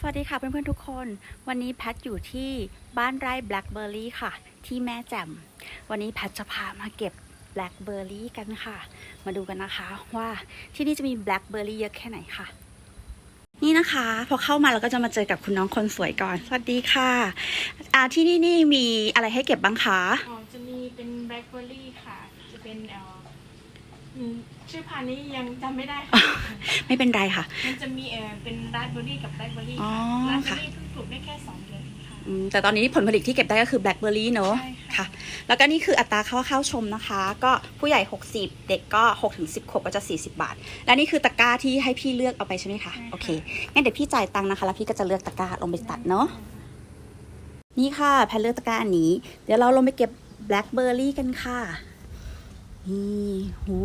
สวัสดีค่ะเพื่อนๆทุกคน วันนี้แพทอยู่ที่บ้านไร่แบล็คเบอร์รี่ค่ะ ที่แม่แจ่ม วันนี้แพทจะพามาเก็บแบล็คเบอร์รี่กันค่ะ มาดูกันนะคะว่าที่นี่จะมีแบล็คเบอร์รี่เยอะแค่ไหนค่ะ นี่นะคะ พอเข้ามาเราก็จะมาเจอกับคุณน้องคนสวยก่อน สวัสดีค่ะ อ่าที่นี่นี่มีอะไรให้เก็บบ้างคะ ชื่อพันธุ์นี้ยังจำไม่ได้ค่ะ ไม่เป็นไรค่ะ มันจะมีเอ่อเป็นราสเบอร์รี่กับแบล็คเบอร์รี่อ๋อค่ะราสเบอค่ะร์รี่เพิ่งปลูกได้แค่สองเดือนเองค่ะ อืมแต่ตอนนี้ผลผลิตที่เก็บได้ก็คือแบล็คเบอร์รี่เนอะใช่ค่ะ ค่ะ แล้วก็นี่คืออัตราเข้าเข้าชมนะคะ ก็ผู้ใหญ่ 60 เด็กก็6ถึง10ขวบก็จะ 40 บาท และนี่คือตะกร้าที่ให้พี่เลือกเอาไปใช่ไหมคะโอเค งั้นเดี๋ยวพี่จ่ายตังค์นะคะ แล้วพี่ก็จะเลือกตะกร้าลงไปตัดเนาะ นี่ค่ะแพนเลือกตะกร้าอันนี้ เดี๋ยวเราลงไปเก็บแบล็คเบอร์รี่กันค่ะ นี่หู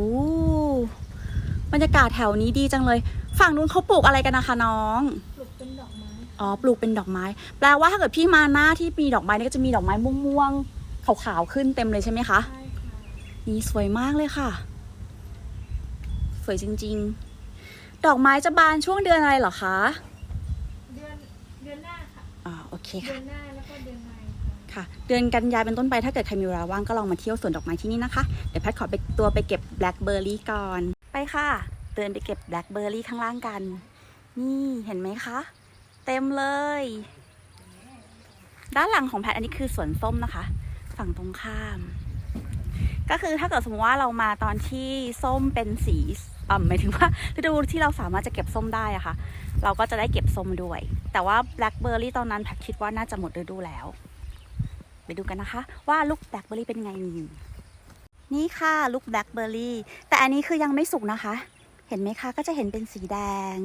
บรรยากาศแถวนี้ดีจังเลย ฝั่งนู้นเขาปลูกอะไรกันนะคะน้อง ปลูกเป็นดอกไม้ อ๋อ ปลูกเป็นดอกไม้ แปลว่าถ้าเกิดพี่มาหน้าที่มีดอกไม้นี่ก็จะมีดอกไม้ม่วงๆ ขาวๆ ขึ้นเต็มเลยใช่ไหมคะ ใช่ค่ะ นี่สวยมากเลยค่ะ สวยจริงๆ ดอกไม้จะบานช่วงเดือนอะไรเหรอคะ เดือนเดือนหน้าค่ะ อ่า โอเคเดืค่ะ อนหน้าแล้วก็เดือนใน ค่ะ เดือนกันยายเป็นต้นไปถ้าเกิดใครมีเวลาว่างก็ลองมาเที่ยวสวนดอกไม้ที่นี่นะคะ เดี๋ยวแพทขอไปตัวไปเก็บแบล็คเบอร์รี่ก่อน ไปค่ะ เดินไปเก็บแบล็คเบอร์รี่ข้างล่างกัน นี่เห็นไหมคะ เต็มเลย ด้านหลังของแพทอันนี้คือสวนส้มนะคะ ฝั่งตรงข้าม ก็คือถ้าเกิดสมมติว่าเรามาตอนที่ส้มเป็นสีอ่าหมายถึงว่าฤดูที่เราสามารถจะเก็บส้มได้อะค่ะ เราก็จะได้เก็บส้มด้วย แต่ว่าแบล็คเบอร์รี่ตอนนั้นแพทคิดว่าน่าจะหมดฤดูแล้ว ไปดูกันนะคะ ว่าลูกแบล็คเบอร์รี่เป็นไง นี่ค่ะลูกแบล็คเบอร์รี่ แต่อันนี้คือยังไม่สุกนะคะ เห็นไหมคะ ก็จะเห็นเป็นสีแดง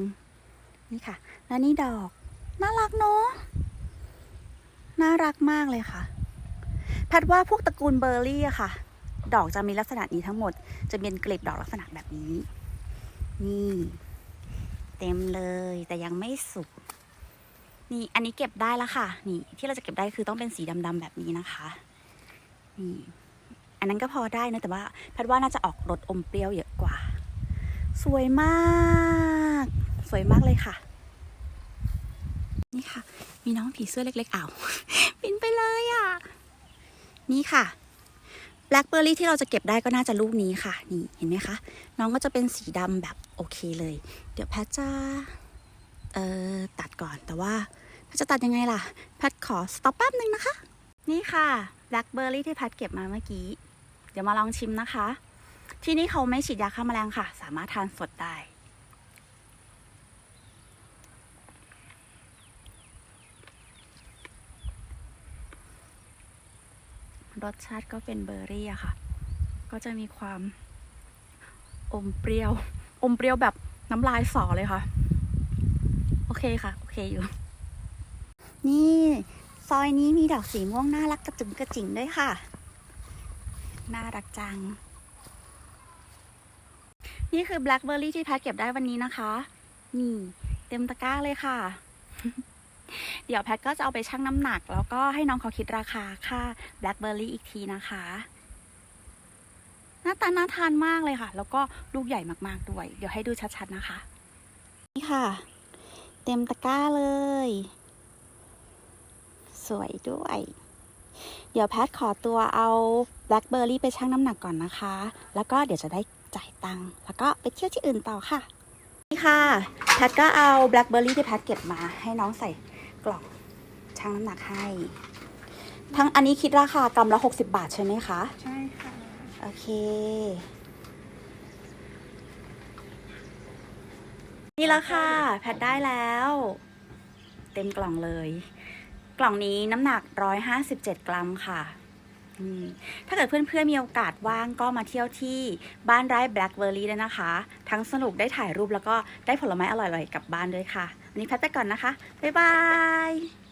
นี่ค่ะ แล้วนี่ดอก น่ารักเนาะ น่ารักมากเลยค่ะ แพทว่าพวกตระกูลเบอร์รี่อะค่ะ ดอกจะมีลักษณะนี้ทั้งหมด จะเป็นกลีบดอกลักษณะแบบนี้ นี่ เต็มเลยแต่ยังไม่สุก นี่อันนี้เก็บได้แล้วค่ะ นี่ที่เราจะเก็บได้คือต้องเป็นสีดำๆแบบนี้นะคะนี่อันนั้นก็พอได้นะแต่ว่าแพทว่าน่าจะออกรสอมเปรี้ยวเยอะกว่า สวยมาก สวยมากเลยค่ะ นี่ค่ะ มีน้องผีเสื้อเล็กๆอ้าวบินไปเลยอะ นี่ค่ะแบล็คเบอร์รี่ที่เราจะเก็บได้ก็น่าจะลูกนี้ค่ะ นี่เห็นไหมคะ น้องก็จะเป็นสีดำแบบโอเคเลย เดี๋ยวแพทจะ เออตัดก่อนแต่ว่าจะตัดยังไงล่ะ แพทขอสต็อปแป๊บหนึ่งนะคะ นี่ค่ะแบล็คเบอร์รี่ที่แพทเก็บมาเมื่อกี้ เดี๋ยวมาลองชิมนะคะ ที่นี่เขาไม่ฉีดยาฆ่าแมลงค่ะ สามารถทานสดได้ รสชาติก็เป็นเบอร์รี่อะค่ะ ก็จะมีความอมเปรี้ยว อมเปรี้ยวแบบน้ำลายสอเลยค่ะ โอเคค่ะ โอเคอยู่ นี่ ซอยนี้มีดอกสีม่วงน่ารักกระจุงกระจิ๋งด้วยค่ะ น่ารักจัง นี่คือแบล็คเบอร์รี่ที่แพทเก็บได้วันนี้นะคะ นี่ เต็มตะกร้าเลยค่ะ เดี๋ยวแพทก็จะเอาไปชั่งน้ำหนัก แล้วก็ให้น้องเขาคิดราคาค่าแบล็คเบอร์รี่อีกทีนะคะหน้าตาน่าทานมากเลยค่ะ แล้วก็ลูกใหญ่มากๆด้วย เดี๋ยวให้ดูชัดๆนะคะ นี่ค่ะ เต็มตะกร้าเลย สวยด้วย เดี๋ยวแพทขอตัวเอาแบล็คเบอร์รี่ไปชั่งน้ำหนักก่อนนะคะ แล้วก็เดี๋ยวจะได้จ่ายตังค์แล้วก็ไปเที่ยวที่อื่นต่อค่ะ นี่ค่ะ แพทก็เอาแบล็คเบอร์รี่ที่แพทเก็บมาให้น้องใส่กล่องชั่งน้ำหนักให้ ทั้งอันนี้คิดราคากรัมละ 60 บาทใช่ไหมคะ ใช่ค่ะ โอเค นี่แล้วค่ะ แพทได้แล้ว เต็มกล่องเลย กล่องนี้น้ำหนัก157กรัมค่ะถ้าเกิดเพื่อนๆมีโอกาสว่างก็มาเที่ยวที่บ้านไร่แบล็กเบอร์รี่ด้วยนะคะ ทั้งสนุกได้ถ่ายรูปแล้วก็ได้ผลไม้อร่อยๆกลับบ้านด้วยค่ะ วันนี้แพทไปก่อนนะคะ บ๊ายบาย